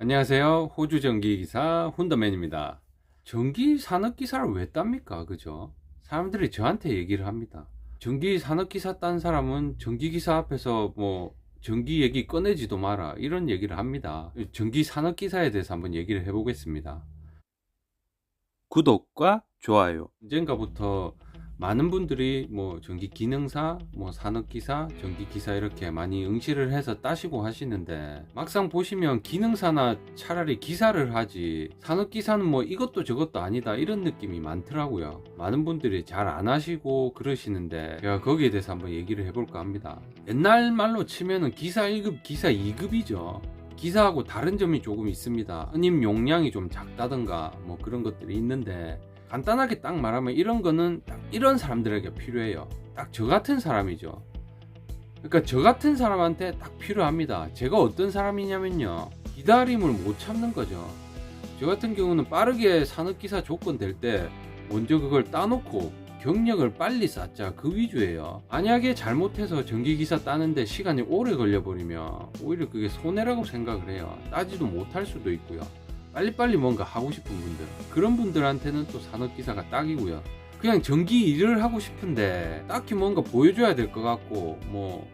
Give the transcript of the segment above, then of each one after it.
안녕하세요. 호주 전기기사 훈더맨입니다. 전기 산업기사를 왜 땁니까? 그죠? 사람들이 저한테 얘기를 합니다. 전기 산업기사 딴 사람은 전기기사 앞에서 뭐 전기 얘기 꺼내지도 마라 이런 얘기를 합니다. 전기 산업기사에 대해서 한번 얘기를 해보겠습니다. 구독과 좋아요. 언젠가부터 많은 분들이 뭐 전기 기능사, 뭐 산업기사, 전기기사 이렇게 많이 응시를 해서 따시고 하시는데 막상 보시면 기능사나 차라리 기사를 하지 산업기사는 뭐 이것도 저것도 아니다 이런 느낌이 많더라고요. 많은 분들이 잘 안 하시고 그러시는데 제가 거기에 대해서 한번 얘기를 해볼까 합니다. 옛날 말로 치면은 기사 1급, 기사 2급이죠. 기사하고 다른 점이 조금 있습니다. 은임 용량이 좀 작다던가 뭐 그런 것들이 있는데 간단하게 딱 말하면 이런 거는 딱 이런 사람들에게 필요해요. 딱 저 같은 사람이죠. 그러니까 저 같은 사람한테 딱 필요합니다. 제가 어떤 사람이냐면요. 기다림을 못 참는 거죠. 저 같은 경우는 빠르게 산업기사 조건 될 때 먼저 그걸 따놓고 경력을 빨리 쌓자 그 위주예요. 만약에 잘못해서 전기기사 따는데 시간이 오래 걸려버리면 오히려 그게 손해라고 생각을 해요. 따지도 못할 수도 있고요. 빨리빨리 뭔가 하고 싶은 분들 그런 분들한테는 또 산업기사가 딱이고요 그냥 전기 일을 하고 싶은데 딱히 뭔가 보여줘야 될 것 같고 뭐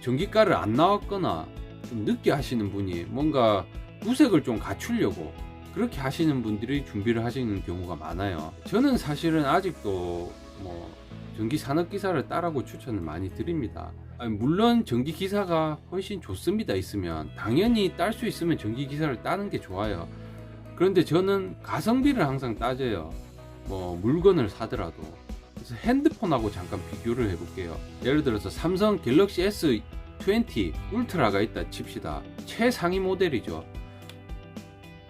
전기가를 안 나왔거나 좀 늦게 하시는 분이 뭔가 구색을 좀 갖추려고 그렇게 하시는 분들이 준비를 하시는 경우가 많아요 저는 사실은 아직도 뭐 전기 산업 기사를 따라고 추천을 많이 드립니다 물론 전기 기사가 훨씬 좋습니다. 있으면 당연히 딸 수 있으면 전기 기사를 따는 게 좋아요. 그런데 저는 가성비를 항상 따져요. 뭐 물건을 사더라도 그래서 핸드폰하고 잠깐 비교를 해볼게요. 예를 들어서 삼성 갤럭시 S20 울트라가 있다 칩시다. 최상위 모델이죠.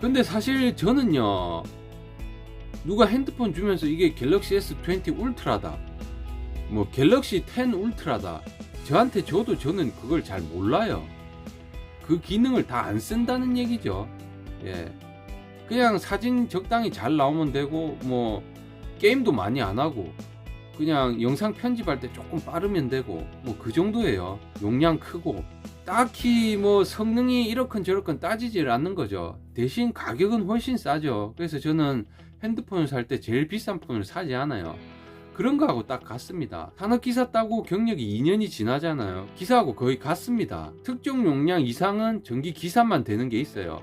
근데 사실 저는요 누가 핸드폰 주면서 이게 갤럭시 S20 울트라다. 뭐 갤럭시 10 울트라다. 저한테 줘도 저는 그걸 잘 몰라요. 그 기능을 다 안 쓴다는 얘기죠. 예. 그냥 사진 적당히 잘 나오면 되고, 뭐, 게임도 많이 안 하고, 그냥 영상 편집할 때 조금 빠르면 되고, 뭐 그 정도예요. 용량 크고. 딱히 뭐 성능이 이렇건 저렇건 따지질 않는 거죠. 대신 가격은 훨씬 싸죠. 그래서 저는 핸드폰을 살 때 제일 비싼 폰을 사지 않아요. 그런 거하고 딱 같습니다. 산업기사 따고 경력이 2년이 지나잖아요. 기사하고 거의 같습니다. 특정 용량 이상은 전기 기사만 되는 게 있어요.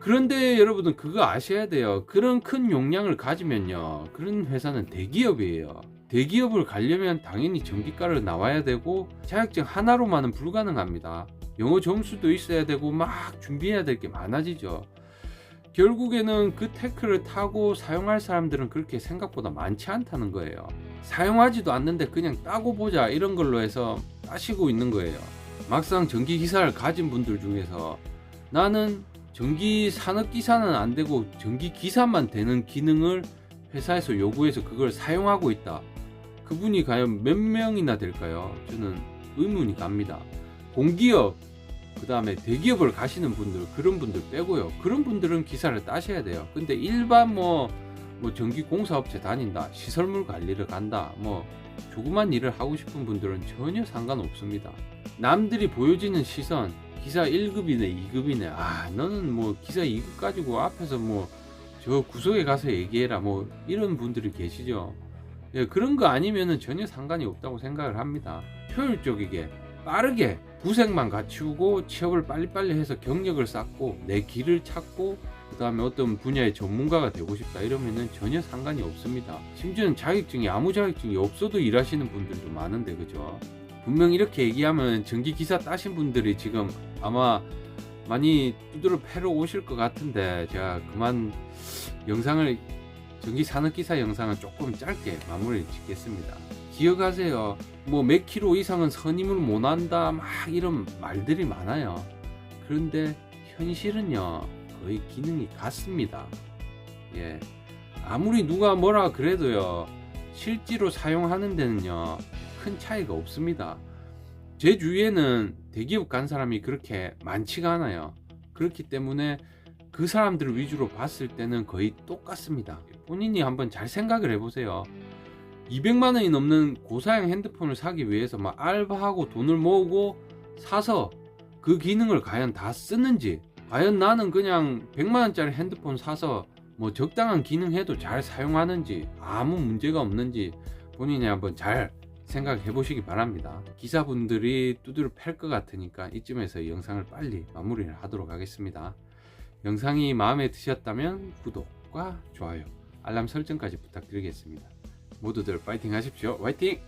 그런데 여러분은 그거 아셔야 돼요. 그런 큰 용량을 가지면요. 그런 회사는 대기업이에요. 대기업을 가려면 당연히 전기가를 나와야 되고 자격증 하나로만은 불가능합니다. 영어 점수도 있어야 되고 막 준비해야 될 게 많아지죠. 결국에는 그 테크를 타고 사용할 사람들은 그렇게 생각보다 많지 않다는 거예요. 사용하지도 않는데 그냥 따고 보자 이런 걸로 해서 따시고 있는 거예요. 막상 전기 기사를 가진 분들 중에서 나는 전기 산업 기사는 안 되고 전기 기사만 되는 기능을 회사에서 요구해서 그걸 사용하고 있다. 그분이 과연 몇 명이나 될까요? 저는 의문이 갑니다. 공기업 그 다음에 대기업을 가시는 분들 그런 분들 빼고요 그런 분들은 기사를 따셔야 돼요 근데 일반 뭐, 뭐 전기 공사업체 다닌다 시설물 관리를 간다 뭐 조그만 일을 하고 싶은 분들은 전혀 상관없습니다 남들이 보여지는 시선 기사 1급이네 2급이네 아 너는 뭐 기사 2급 가지고 앞에서 뭐 저 구석에 가서 얘기해라 뭐 이런 분들이 계시죠 예, 그런 거 아니면은 전혀 상관이 없다고 생각을 합니다 효율적이게 빠르게 구색만 갖추고 취업을 빨리빨리 해서 경력을 쌓고 내 길을 찾고 그 다음에 어떤 분야의 전문가가 되고 싶다 이러면은 전혀 상관이 없습니다. 심지어는 자격증이 아무 자격증이 없어도 일하시는 분들도 많은데 그죠? 분명 이렇게 얘기하면 전기 기사 따신 분들이 지금 아마 많이 두드러 패러 오실 것 같은데 제가 그만 영상을 전기 산업 기사 영상은 조금 짧게 마무리 짓겠습니다. 기억하세요. 뭐 몇 킬로 이상은 선임을 못 한다 막 이런 말들이 많아요. 그런데 현실은요 거의 기능이 같습니다. 예. 아무리 누가 뭐라 그래도요 실제로 사용하는 데는요 큰 차이가 없습니다. 제 주위에는 대기업 간 사람이 그렇게 많지가 않아요. 그렇기 때문에 그 사람들을 위주로 봤을 때는 거의 똑같습니다. 본인이 한번 잘 생각을 해보세요. 200만 원이 넘는 고사양 핸드폰을 사기 위해서 막 알바하고 돈을 모으고 사서 그 기능을 과연 다 쓰는지 과연 나는 그냥 100만 원짜리 핸드폰 사서 뭐 적당한 기능해도 잘 사용하는지 아무 문제가 없는지 본인이 한번 잘 생각해 보시기 바랍니다. 기사분들이 두드려 팰 것 같으니까 이쯤에서 이 영상을 빨리 마무리를 하도록 하겠습니다. 영상이 마음에 드셨다면 구독과 좋아요, 알람 설정까지 부탁드리겠습니다. 모두들 파이팅 하십시오. 화이팅!